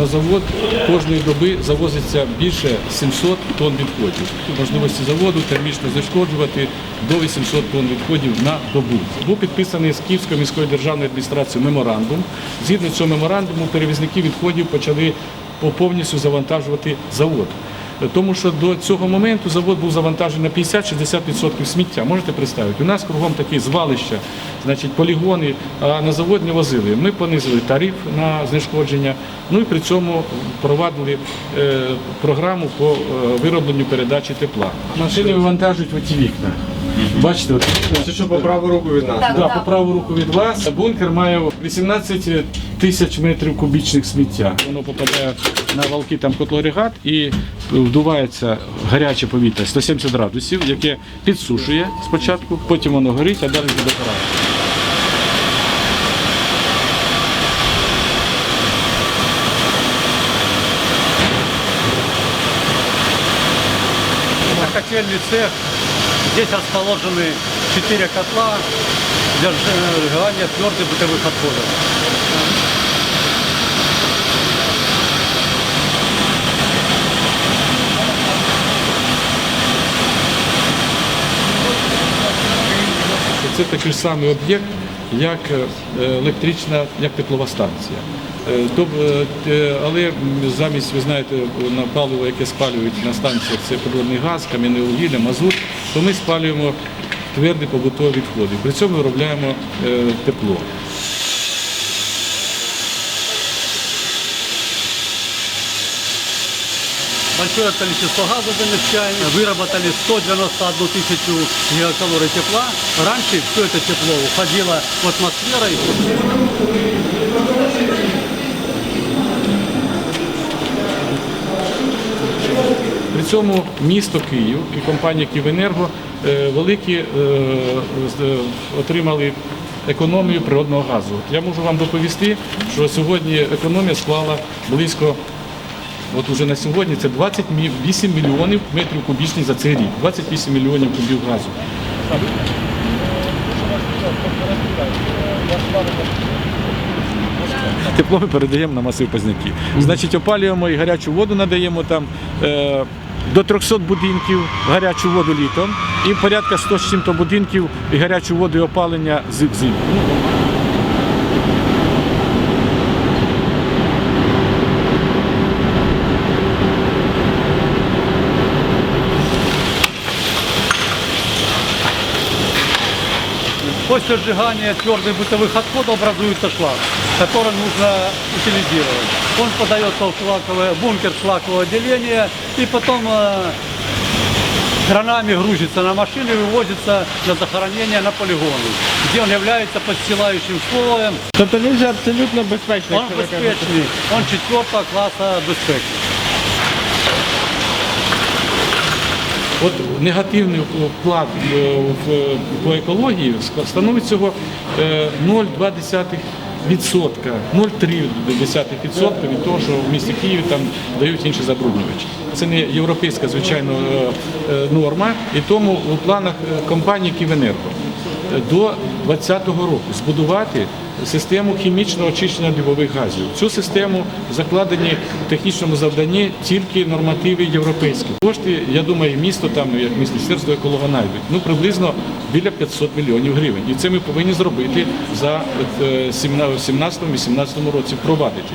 на завод кожної доби завозиться більше 700 тонн відходів. Можливості заводу термічно зашкоджувати до 800 тонн відходів на добу. Був підписаний з Київською міською державною адміністрацією меморандум. Згідно цього меморандуму перевізники відходів почали повністю завантажувати завод. Тому що до цього моменту завод був завантажений на 50-60% сміття. Можете представити? У нас кругом такі звалища, значить, полігони, а на завод не возили. Ми понизили тариф на знешкодження, ну і при цьому провадили е, програму по е, виробленню передачі тепла. Машини вивантажують в оті вікна. Бачите, от Це що по праву руку від нас? Да, по праву руку від вас. Бункер має 18 тисяч метрів кубічних сміття. Воно попадає на валки там котлоригат і вдувається гаряче повітря 170 градусів, яке підсушує спочатку, потім воно горить, а далі буде догорає. Это котельный цех. Здесь расположены четыре котла для сжигания твердых бытовых отходов. Це такий ж самий об'єкт, як е, електрична, як теплова станція. Е, тоб- е, Але м, замість, ви знаєте, на паливо, яке спалюють на станціях, це природний газ, кам'яне вугілля, мазут, то ми спалюємо тверді побутові відходи. При цьому виробляємо е, тепло. Большое количество газа замещаем. Выработали 191 тысячу гигакалорий тепла. Раньше все это тепло уходило в атмосферу. Цьому місто Київ і компанія Київенерго е, великі е, е, отримали економію природного газу. Я можу вам доповісти, що сьогодні економія склала близько, от уже на сьогодні це 28 мільйонів метрів кубічних за цей рік. 28 мільйонів кубів газу. Тепло ми передаємо на масив Позняків. Значить, опалюємо і гарячу воду надаємо там до 300 будинків гарячу воду літом і порядка 100 з чим-то будинків і гарячу воду і опалення з взимку. Ну, После сжигания твердых бытовых отходов образуется шлак, который нужно утилизировать. Он подается в шлаковое, бункер шлакового отделения и потом э, кранами грузится на машины и вывозится на захоронение на полигоны, где он является подстилающим слоем. Тобто він же абсолютно безпечний. Он якщо ви кажете. безпечный, он четвертого класса безпеки. От негативний вклад е, в- по екології становить цього е, 0,2%. Відсотка 0,3% від того, що в місті Києві там дають інші забруднювачі. Це не європейська звичайно е, е, норма, і тому у планах е, компанії Київенерго е, до 2020 року збудувати систему хімічного очищення дивових газів. Цю систему закладені в технічному завданні тільки нормативи європейські. Кошти, я думаю, місто там, як міністерство еколога знайдуть. Ну приблизно біля 500 мільйонів гривень. І це ми повинні зробити за 17-18 році впровадити.